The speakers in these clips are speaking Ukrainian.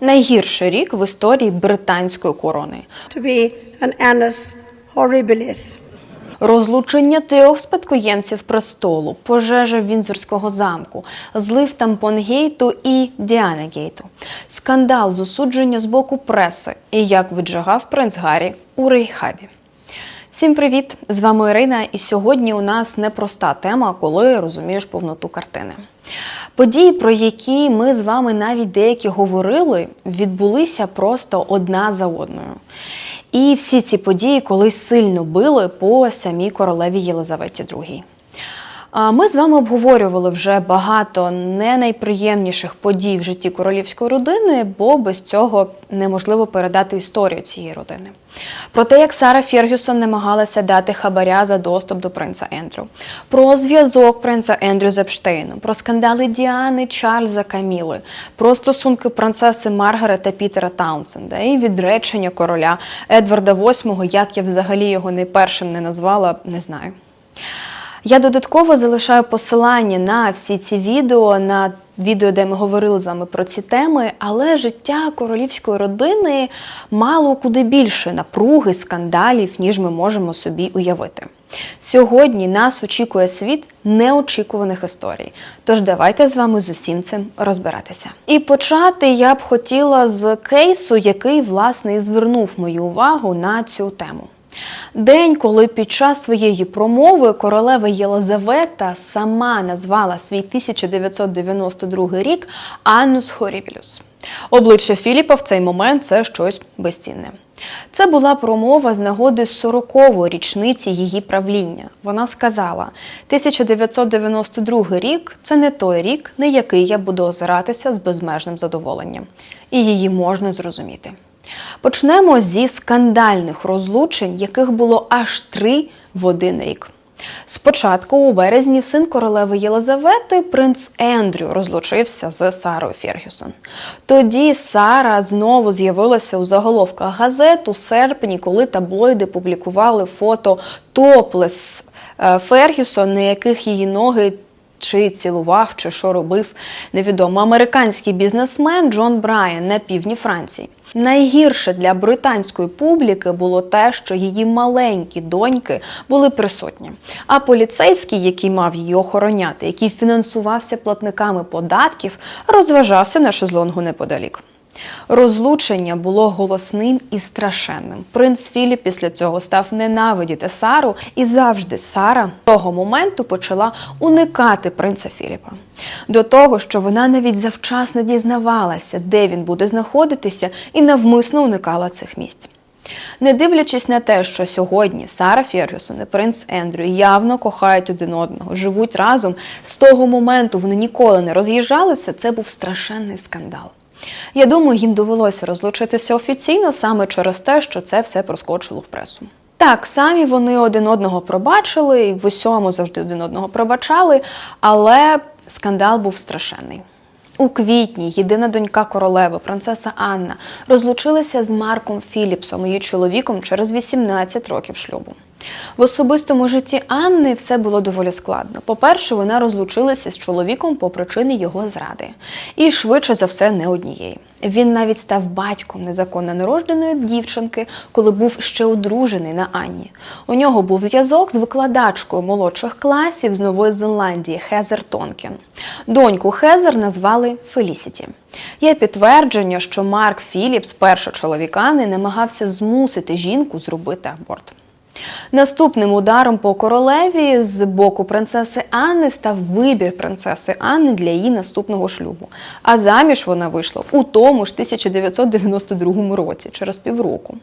Найгірший рік в історії британської корони. to be an annus horribilis. Розлучення трьох спадкоємців престолу, пожежа Вінзорського замку, злив Тампонгейту і Діанагейту, скандал з осудження з боку преси і як віджигав принц Гаррі у Рейхабі. Всім привіт! З вами Ірина, і сьогодні у нас непроста тема, коли розумієш повноту картини. Події, про які ми з вами навіть деякі говорили, відбулися просто одна за одною. І всі ці події колись сильно били по самій королеві Єлизаветі II. Ми з вами обговорювали вже багато не найприємніших подій в житті королівської родини, бо без цього неможливо передати історію цієї родини. Про те, як Сара Фергюсон намагалася дати хабаря за доступ до принца Ендрю, про зв'язок принца Ендрю з Епштейном, про скандали Діани, Чарльза Каміли, про стосунки принцеси Маргарет та Пітера Таунсенда і відречення короля Едварда VIII, як я взагалі його не першим не назвала, не знаю. Я додатково залишаю посилання на всі ці відео, на відео, де ми говорили з вами про ці теми, але життя королівської родини мало куди більше напруги, скандалів, ніж ми можемо собі уявити. Сьогодні нас очікує світ неочікуваних історій. Тож давайте з вами з усім цим розбиратися. І почати я б хотіла з кейсу, який власне і звернув мою увагу на цю тему. День, коли під час своєї промови королева Єлизавета сама назвала свій 1992 рік Аннус Хорібілюс. Обличчя Філіпа в цей момент це щось безцінне. Це була промова з нагоди 40-ї річниці її правління. Вона сказала: 1992 рік це не той рік, на який я буду озиратися з безмежним задоволенням, і її можна зрозуміти. Почнемо зі скандальних розлучень, яких було аж три в один рік. Спочатку, у березні, син королеви Єлизавети, принц Ендрю, розлучився з Сарою Фергюсон. Тоді Сара знову з'явилася у заголовках газет у серпні, коли таблоїди публікували фото топлес е, Фергюсон, на яких її ноги чи цілував, чи що робив, невідомо. Американський бізнесмен Джон Брайан на півдні Франції. Найгірше для британської публіки було те, що її маленькі доньки були присутні. А поліцейський, який мав її охороняти, який фінансувався платниками податків, розважався на шезлонгу неподалік. Розлучення було голосним і страшенним. Принц Філіп після цього став ненавидіти Сару, і завжди Сара того моменту почала уникати принца Філіпа. До того, що вона навіть завчасно дізнавалася, де він буде знаходитися, і навмисно уникала цих місць. Не дивлячись на те, що сьогодні Сара Фергюсон і принц Ендрю явно кохають один одного, живуть разом, з того моменту вони ніколи не роз'їжджалися, це був страшенний скандал. Я думаю, їм довелося розлучитися офіційно саме через те, що це все проскочило в пресу. Так, самі вони один одного пробачили, і в усьому завжди один одного пробачали, але скандал був страшенний. У квітні єдина донька королеви, принцеса Анна, розлучилася з Марком Філіпсом, її чоловіком, через 18 років шлюбу. В особистому житті Анни все було доволі складно. По-перше, вона розлучилася з чоловіком по причині його зради. І швидше за все не однієї. Він навіть став батьком незаконно народженої дівчинки, коли був ще одружений на Анні. У нього був зв'язок з викладачкою молодших класів з Нової Зеландії Хезер Тонкін. Доньку Хезер назвали Фелісіті. Є підтвердження, що Марк Філіпс, перший чоловік Анни, намагався змусити жінку зробити аборт. Наступним ударом по королеві з боку принцеси Анни став вибір принцеси Анни для її наступного шлюбу. А заміж вона вийшла у тому ж 1992 році, через півроку,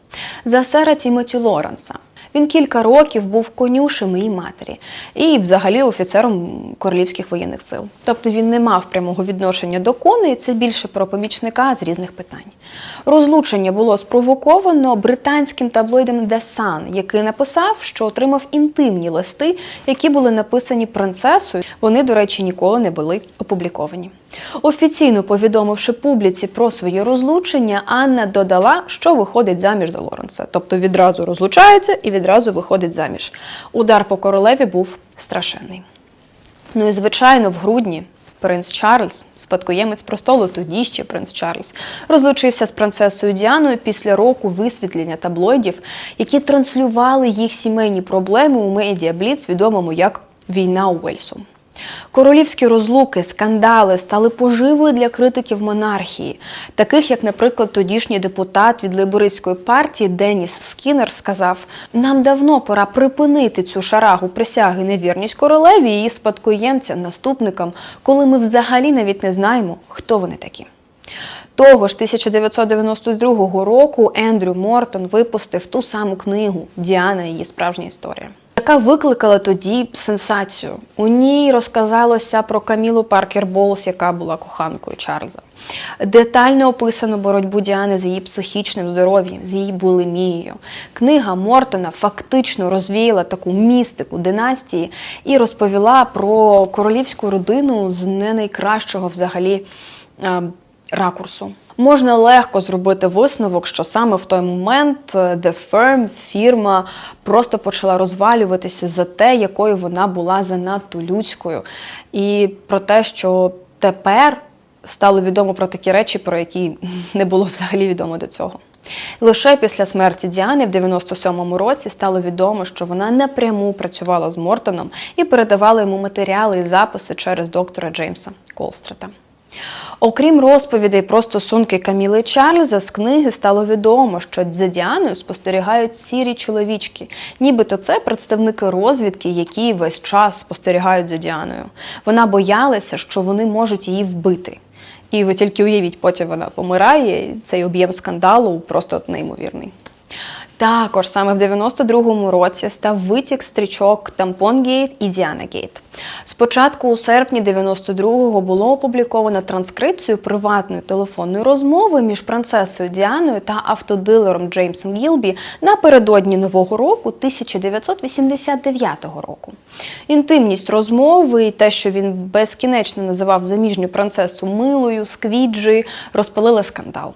за сера Тімоті Лоренса. Він кілька років був конюшем її матері і, взагалі, офіцером королівських воєнних сил. Тобто він не мав прямого відношення до коней, це більше про помічника з різних питань. Розлучення було спровоковано британським таблоїдом The Sun, який написав, що отримав інтимні листи, які були написані принцесою. Вони, до речі, ніколи не були опубліковані. Офіційно повідомивши публіці про своє розлучення, Анна додала, що виходить заміж за Лоренса. Тобто відразу розлучається і відразу виходить заміж. Удар по королеві був страшенний. Ну і звичайно, в грудні Принц Чарльз, спадкоємець престолу, тоді ще принц Чарльз, розлучився з принцесою Діаною після року висвітлення таблоїдів, які транслювали їх сімейні проблеми у медіа Бліц, відомому як Війна у Уельсу. Королівські розлуки, скандали стали поживою для критиків монархії, таких як, наприклад, тодішній депутат від лейбористської партії Деніс Скіннер сказав: нам давно пора припинити цю шарагу присяги невірність королеві і її спадкоємцям, наступникам, коли ми взагалі навіть не знаємо, хто вони такі. Того ж 1992 року Ендрю Мортон випустив ту саму книгу Діана і її справжня історія. Яка викликала тоді сенсацію. У ній розказалося про Камілу Паркер Боулс, яка була коханкою Чарльза. Детально описано боротьбу Діани з її психічним здоров'ям, з її булимією. Книга Мортона фактично розвіяла таку містику династії і розповіла про королівську родину з не найкращого взагалі е, ракурсу. Можна легко зробити висновок, що саме в той момент е, The Firm, фірма, просто почала розвалюватися за те, якою вона була занадто людською, і про те, що тепер стало відомо про такі речі, про які не було взагалі відомо до цього. Лише після смерті Діани в 97-му році стало відомо, що вона напряму працювала з Мортоном і передавала йому матеріали і записи через доктора Джеймса Колстрета. Окрім розповідей про стосунки Каміли Чарльза, з книги стало відомо, що за Діаною спостерігають сірі чоловічки. Нібито це представники розвідки, які весь час спостерігають за Діаною. Вона боялася, що вони можуть її вбити. І ви тільки уявіть, потім вона помирає, і цей об'єм скандалу просто неймовірний. Також саме в 92-му році став витік стрічок Тампонгейт і Діанагейт. Спочатку у серпні 92-го було опубліковано транскрипцію приватної телефонної розмови між принцесою Діаною та автодилером Джеймсом Гілбі напередодні Нового року 1989 року. Інтимність розмови і те, що він безкінечно називав заміжню принцесу милою, сквіджі, розпалили скандал.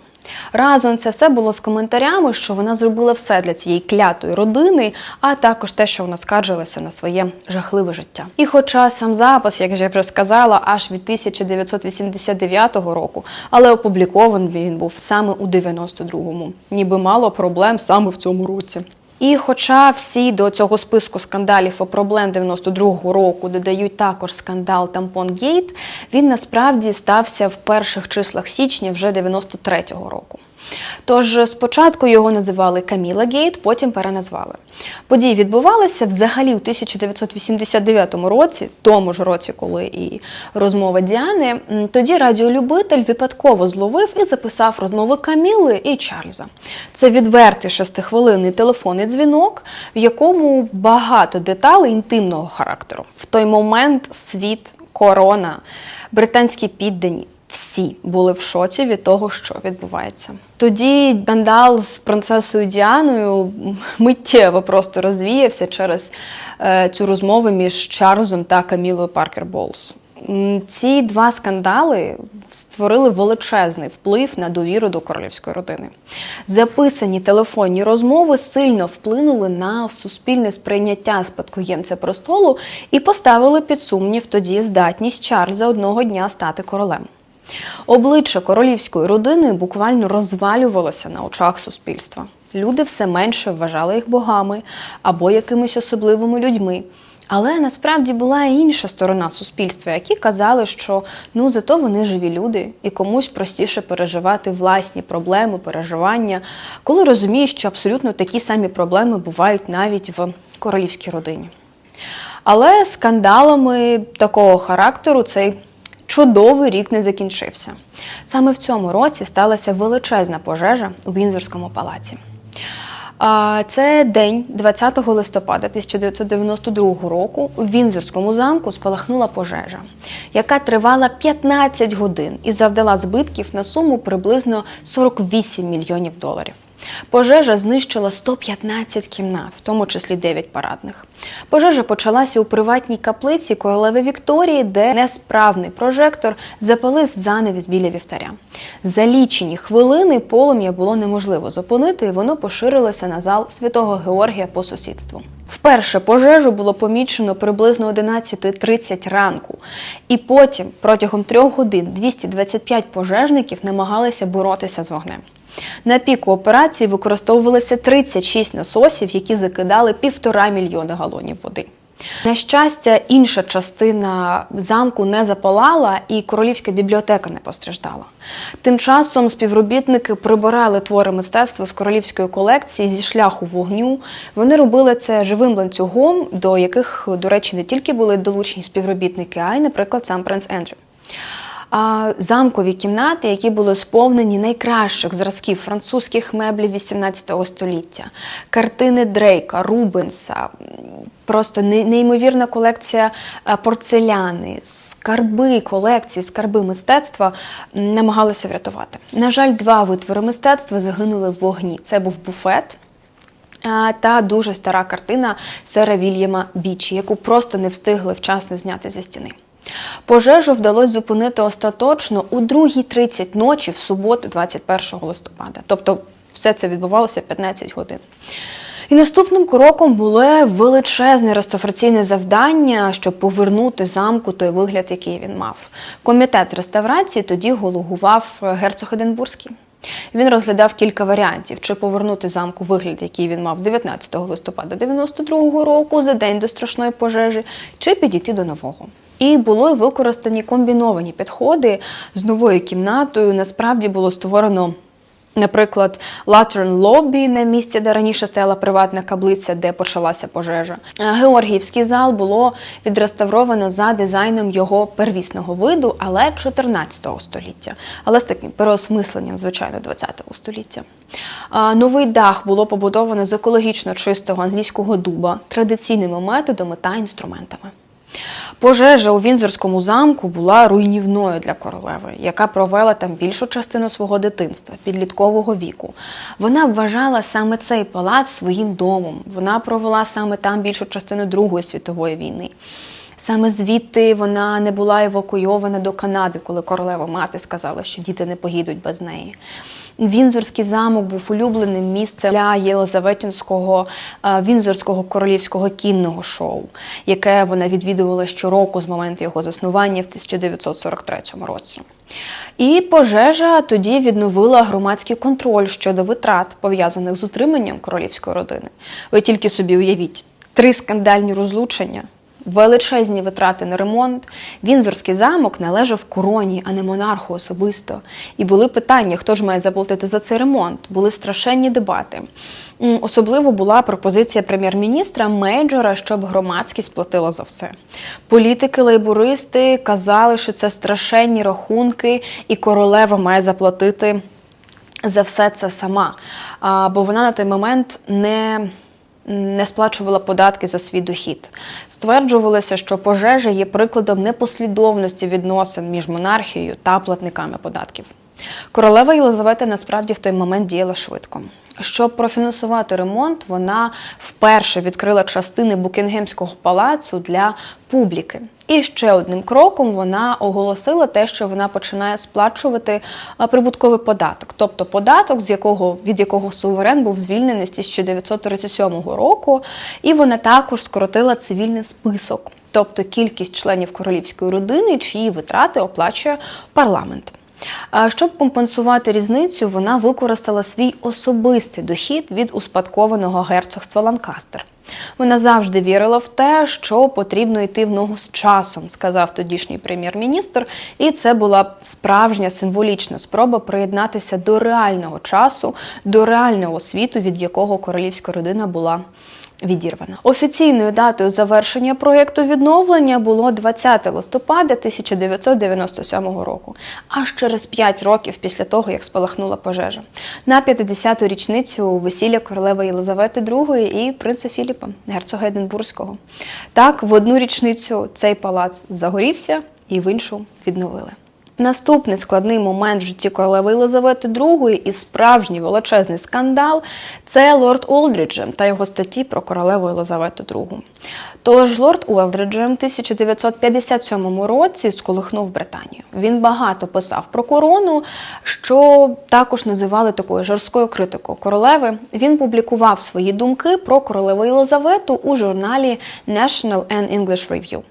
Разом це все було з коментарями, що вона зробила все для цієї клятої родини, а також те, що вона скаржилася на своє жахливе життя. І хоча сам запис, як я вже сказала, аж від 1989 року, але опублікований він був саме у 92-му. Ніби мало проблем саме в цьому році. І хоча всі до цього списку скандалів і проблем 92-го року додають також скандал Тампон Гейт, він насправді стався в перших числах січня вже 93-го року. Тож спочатку його називали Каміла Гейт, потім переназвали. Події відбувалися взагалі у 1989 році, тому ж році, коли і розмова Діани. Тоді радіолюбитель випадково зловив і записав розмови Каміли і Чарльза. Це відвертий шестихвилинний телефонний дзвінок, в якому багато деталей інтимного характеру. В той момент світ, корона, британські піддані. Всі були в шоці від того, що відбувається. Тоді скандал з принцесою Діаною миттєво просто розвіявся через е, цю розмову між Чарльзом та Камілою Паркер Болс. Ці два скандали створили величезний вплив на довіру до королівської родини. Записані телефонні розмови сильно вплинули на суспільне сприйняття спадкоємця престолу і поставили під сумнів тоді здатність Чарльза одного дня стати королем. Обличчя королівської родини буквально розвалювалося на очах суспільства. Люди все менше вважали їх богами або якимись особливими людьми. Але насправді була і інша сторона суспільства, які казали, що ну зато вони живі люди, і комусь простіше переживати власні проблеми, переживання, коли розумієш, що абсолютно такі самі проблеми бувають навіть в королівській родині. Але скандалами такого характеру цей чудовий рік не закінчився. Саме в цьому році сталася величезна пожежа у Вінзорському палаці. Це день 20 листопада 1992 року у Вінзорському замку спалахнула пожежа, яка тривала 15 годин і завдала збитків на суму приблизно 48 мільйонів доларів. Пожежа знищила 115 кімнат, в тому числі 9 парадних. Пожежа почалася у приватній каплиці королеви Вікторії, де несправний прожектор запалив занавіс біля вівтаря. За лічені хвилини полум'я було неможливо зупинити, і воно поширилося на зал святого Георгія по сусідству. Вперше пожежу було помічено приблизно о 11.30 ранку, і потім протягом трьох годин 225 пожежників намагалися боротися з вогнем. На піку операції використовувалося 36 насосів, які закидали півтора мільйони галонів води. На щастя, інша частина замку не запалала, і королівська бібліотека не постраждала. Тим часом співробітники прибирали твори мистецтва з королівської колекції зі шляху вогню. Вони робили це живим ланцюгом, до яких, до речі, не тільки були долучені співробітники, а й, наприклад, сам принц Ендрю замкові кімнати, які були сповнені найкращих зразків французьких меблів XVIII століття, картини Дрейка, Рубенса, просто неймовірна колекція е, порцеляни, скарби колекції, скарби мистецтва намагалися врятувати. На жаль, два витвори мистецтва загинули в вогні. Це був буфет. Та дуже стара картина Сера Вільяма Бічі, яку просто не встигли вчасно зняти зі стіни. Пожежу вдалося зупинити остаточно у 2.30 ночі в суботу, 21 листопада. Тобто все це відбувалося 15 годин. І наступним кроком було величезне реставраційне завдання, щоб повернути замку той вигляд, який він мав. Комітет реставрації тоді головував герцог Единбурзький. Він розглядав кілька варіантів: чи повернути замку вигляд, який він мав 19 листопада 92-го року, за день до страшної пожежі, чи підійти до нового. І були використані комбіновані підходи з новою кімнатою. Насправді було створено. Наприклад, Lateran Lobby на місці, де раніше стояла приватна каблиця, де почалася пожежа. Георгіївський зал було відреставровано за дизайном його первісного виду, але 14 століття, але з таким переосмисленням, звичайно, 20 століття. Новий дах було побудовано з екологічно чистого англійського дуба, традиційними методами та інструментами. Пожежа у Вінзорському замку була руйнівною для королеви, яка провела там більшу частину свого дитинства, підліткового віку. Вона вважала саме цей палац своїм домом. Вона провела саме там більшу частину Другої світової війни. Саме звідти вона не була евакуйована до Канади, коли королева мати сказала, що діти не поїдуть без неї. Вінзорський замок був улюбленим місцем для Єлизаветінського е, Вінзорського королівського кінного шоу, яке вона відвідувала щороку з моменту його заснування в 1943 році. І пожежа тоді відновила громадський контроль щодо витрат, пов'язаних з утриманням королівської родини. Ви тільки собі уявіть три скандальні розлучення. Величезні витрати на ремонт. Вінзорський замок належав короні, а не монарху особисто. І були питання, хто ж має заплатити за цей ремонт. Були страшенні дебати. Особливо була пропозиція прем'єр-міністра Мейджора, щоб громадськість платила за все. Політики-лейбористи казали, що це страшенні рахунки, і королева має заплатити за все це сама. А, бо вона на той момент не не сплачувала податки за свій дохід. Стверджувалося, що пожежа є прикладом непослідовності відносин між монархією та платниками податків. Королева Єлизавета насправді в той момент діяла швидко. Щоб профінансувати ремонт, вона вперше відкрила частини Букінгемського палацу для публіки. І ще одним кроком вона оголосила те, що вона починає сплачувати прибутковий податок, тобто податок, з якого від якого суверен був звільнений з 1937 року, і вона також скоротила цивільний список, тобто кількість членів королівської родини, чиї витрати оплачує парламент. А Щоб компенсувати різницю, вона використала свій особистий дохід від успадкованого герцогства Ланкастер. Вона завжди вірила в те, що потрібно йти в ногу з часом, сказав тодішній прем'єр-міністр, і це була справжня символічна спроба приєднатися до реального часу, до реального світу, від якого королівська родина була відірвана. Офіційною датою завершення проєкту відновлення було 20 листопада 1997 року, аж через 5 років після того, як спалахнула пожежа. На 50-ту річницю весілля королеви Єлизавети II і принца Філіпа, герцога Единбурзького. Так, в одну річницю цей палац загорівся і в іншу відновили. Наступний складний момент в житті королеви Єлизавети II і справжній величезний скандал це лорд Олдріджем та його статті про королеву Єлизавету II. Тож лорд Олдріджем в 1957 році сколихнув Британію. Він багато писав про корону, що також називали такою жорсткою критикою королеви. Він публікував свої думки про королеву Єлизавету у журналі National and English Review.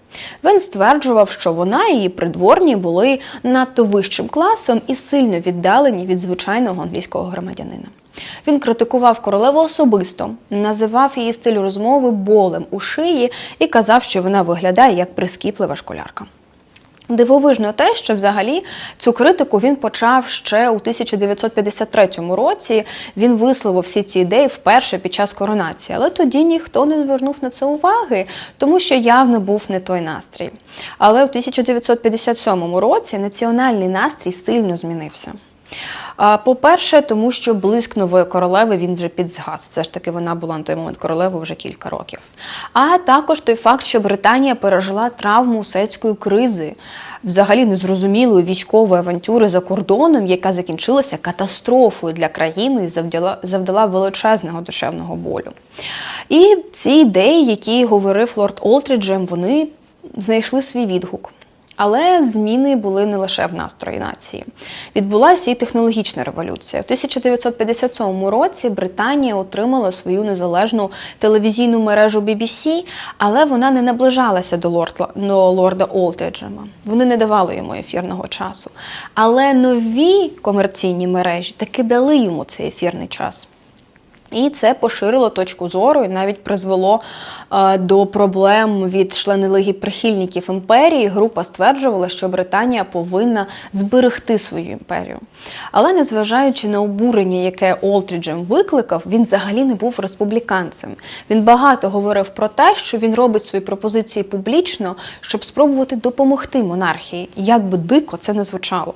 Він стверджував, що вона і її придворні були надто вищим класом і сильно віддалені від звичайного англійського громадянина. Він критикував королеву особисто, називав її стиль розмови болем у шиї і казав, що вона виглядає як прискіплива школярка. Дивовижно те, що взагалі цю критику він почав ще у 1953 році. Він висловив всі ці ідеї вперше під час коронації, але тоді ніхто не звернув на це уваги, тому що явно був не той настрій. Але у 1957 році національний настрій сильно змінився. По-перше, тому що блиск нової королеви він вже підзгас. Все ж таки вона була на той момент королевою вже кілька років. А також той факт, що Британія пережила травму сецької кризи, взагалі незрозумілої військової авантюри за кордоном, яка закінчилася катастрофою для країни і завдала, завдала величезного душевного болю. І ці ідеї, які говорив лорд Олтріджем, вони знайшли свій відгук. Але зміни були не лише в настрої нації. Відбулася і технологічна революція. В 1957 році Британія отримала свою незалежну телевізійну мережу BBC, але вона не наближалася до лорда, до лорда Олтеджема. Вони не давали йому ефірного часу. Але нові комерційні мережі таки дали йому цей ефірний час. І це поширило точку зору і навіть призвело е, до проблем від члени Лиги прихильників імперії. Група стверджувала, що Британія повинна зберегти свою імперію. Але незважаючи на обурення, яке Олтріджем викликав, він взагалі не був республіканцем. Він багато говорив про те, що він робить свої пропозиції публічно, щоб спробувати допомогти монархії, як би дико це не звучало.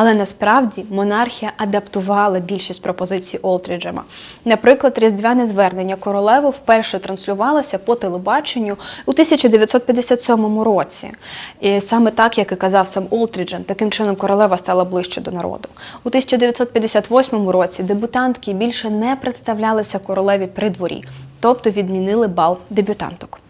Але насправді монархія адаптувала більшість пропозицій Олтріджема. Наприклад, різдвяне звернення королеви вперше транслювалося по телебаченню у 1957 році. І саме так, як і казав сам Олтріджем, таким чином королева стала ближче до народу. У 1958 році дебютантки більше не представлялися королеві при дворі, тобто відмінили бал дебютанток.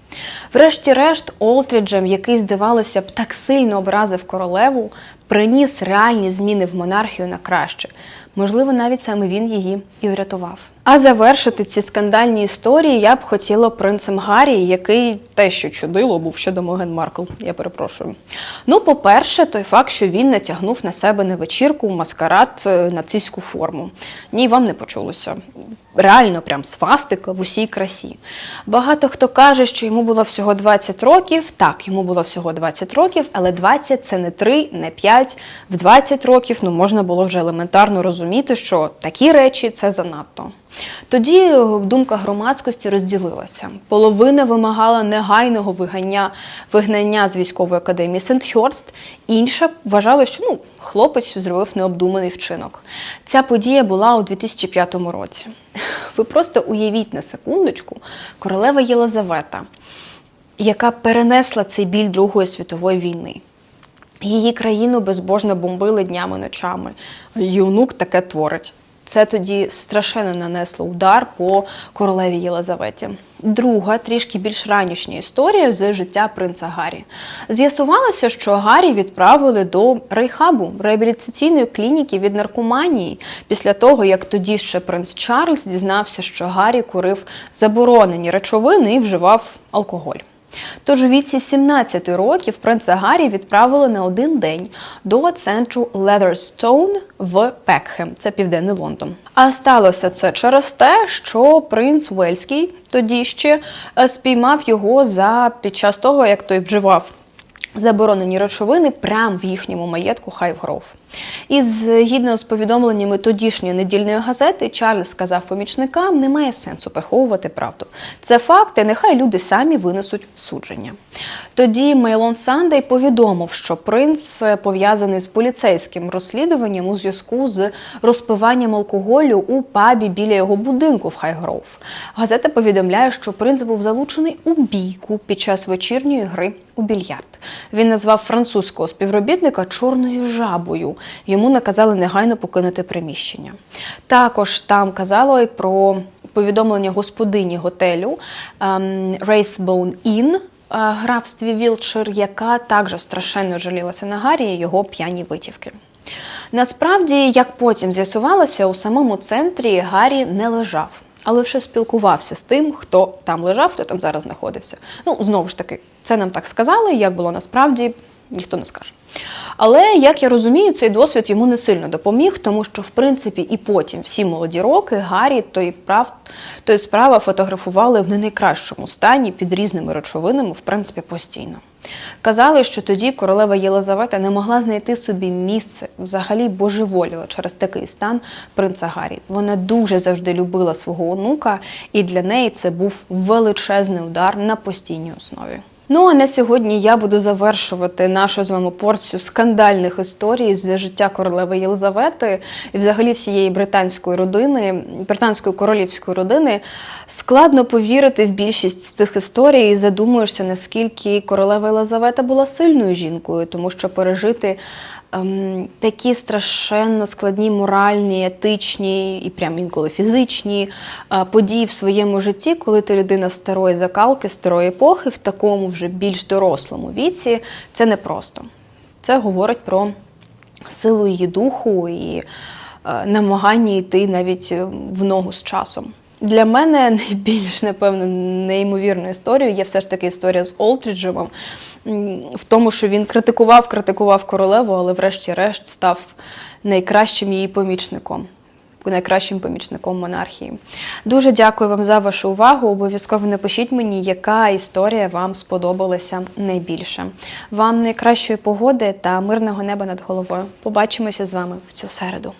Врешті-решт, Олтріджем, який, здавалося б, так сильно образив королеву, приніс реальні зміни в монархію на краще. Можливо, навіть саме він її і врятував. А завершити ці скандальні історії я б хотіла принцем Гаррі, який те, що чудило, був щодо Моген Маркл. Я перепрошую. Ну, по-перше, той факт, що він натягнув на себе на вечірку маскарад е, нацистську форму. Ні, вам не почулося. Реально, прям свастика в усій красі. Багато хто каже, що йому було всього 20 років. Так, йому було всього 20 років, але 20 це не 3, не 5. В 20 років ну, можна було вже елементарно розуміти, що такі речі це занадто. Тоді е, думка громадськості розділилася. Половина вимагала негайного вигання, вигнання з військової академії Сент-Хьорст, інша вважала, що ну, хлопець зробив необдуманий вчинок. Ця подія була у 2005 році. Ви просто уявіть на секундочку, королева Єлизавета, яка перенесла цей біль Другої світової війни. Її країну безбожно бомбили днями ночами. Її онук таке творить. Це тоді страшенно нанесло удар по королеві Єлизаветі. Друга, трішки більш ранішня історія з життя принца Гаррі. З'ясувалося, що Гаррі відправили до рейхабу реабілітаційної клініки від наркоманії після того, як тоді ще принц Чарльз дізнався, що Гаррі курив заборонені речовини і вживав алкоголь. Тож у віці 17 років принца Гаррі відправили на один день до центру Leatherstone в Пекхем, це південний Лондон. А сталося це через те, що принц Уельський тоді ще е, спіймав його за під час того, як той вживав заборонені речовини прямо в їхньому маєтку Хайвгров. І згідно з повідомленнями тодішньої недільної газети, Чарльз сказав помічникам, немає сенсу приховувати правду. Це факти, нехай люди самі винесуть судження. Тоді Мейлон Сандей повідомив, що принц пов'язаний з поліцейським розслідуванням у зв'язку з розпиванням алкоголю у пабі біля його будинку в Хайгров. Газета повідомляє, що принц був залучений у бійку під час вечірньої гри у більярд. Він назвав французького співробітника чорною жабою. Йому наказали негайно покинути приміщення. Також там казало і про повідомлення господині готелю ем, Wraithbone Inn е, графстві Вілчир, яка також страшенно жалілася на Гаррі і його п'яні витівки. Насправді, як потім з'ясувалося, у самому центрі Гаррі не лежав, а лише спілкувався з тим, хто там лежав, хто там зараз знаходився. Ну, знову ж таки, це нам так сказали, як було насправді, ніхто не скаже. Але як я розумію, цей досвід йому не сильно допоміг, тому що, в принципі, і потім всі молоді роки Гаррі то і прав, то і справа фотографували в не найкращому стані під різними речовинами, в принципі, постійно. Казали, що тоді королева Єлизавета не могла знайти собі місце, взагалі божеволіла через такий стан принца Гаррі. Вона дуже завжди любила свого онука, і для неї це був величезний удар на постійній основі. Ну а на сьогодні я буду завершувати нашу з вами порцію скандальних історій з життя королеви Єлизавети і взагалі всієї британської родини, британської королівської родини. Складно повірити в більшість цих історій і задумуєшся, наскільки королева Єлизавета була сильною жінкою, тому що пережити ем, такі страшенно складні моральні, етичні і прям інколи фізичні е, події в своєму житті, коли ти людина старої закалки, старої епохи, в такому вже більш дорослому віці, це непросто. Це говорить про силу її духу і е, намагання йти навіть е, в ногу з часом. Для мене найбільш, напевно, неймовірною історією є все ж таки історія з Олтріджем, м, в тому, що він критикував, критикував королеву, але врешті-решт став найкращим її помічником. Найкращим помічником монархії. Дуже дякую вам за вашу увагу. Обов'язково напишіть мені, яка історія вам сподобалася найбільше. Вам найкращої погоди та мирного неба над головою. Побачимося з вами в цю середу.